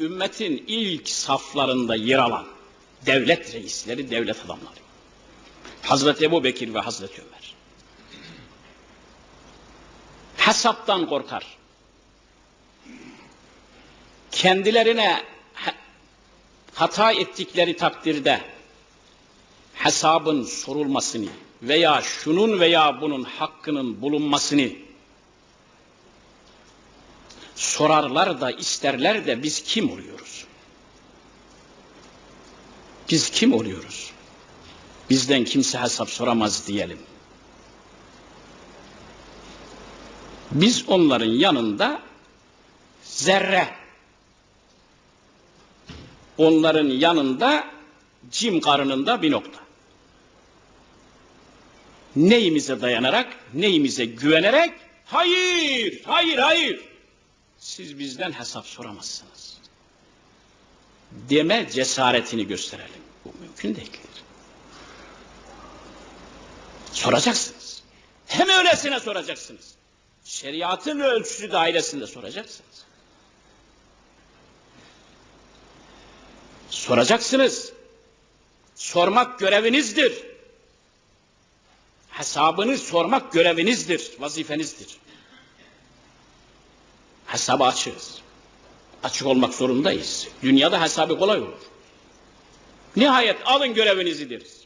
ümmetin ilk saflarında yer alan devlet reisleri, devlet adamları. Hazreti Ebu Bekir ve Hazreti Ömer. Hesaptan korkar. Kendilerine ha- hata ettikleri takdirde hesabın sorulmasını veya şunun veya bunun hakkının bulunmasını sorarlar da isterler de biz kim oluyoruz? Biz kim oluyoruz? Bizden kimse hesap soramaz diyelim. Biz onların yanında zerre, onların yanında cim karınında bir nokta. Neyimize dayanarak, neyimize güvenerek, hayır, hayır, hayır, siz bizden hesap soramazsınız. Deme cesaretini gösterelim. Bu mümkün değildir. Soracaksınız. Hem öylesine soracaksınız. Şeriatın ölçüsü dairesinde soracaksınız. Soracaksınız. Sormak görevinizdir. Hesabını sormak görevinizdir, vazifenizdir. Hesabı açığız. Açık olmak zorundayız. Dünyada hesabı kolay olur. Nihayet alın görevinizi deriz.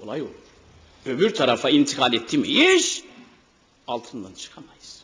Kolay olur. Öbür tarafa intikal etti mi iş altından çıkamayız.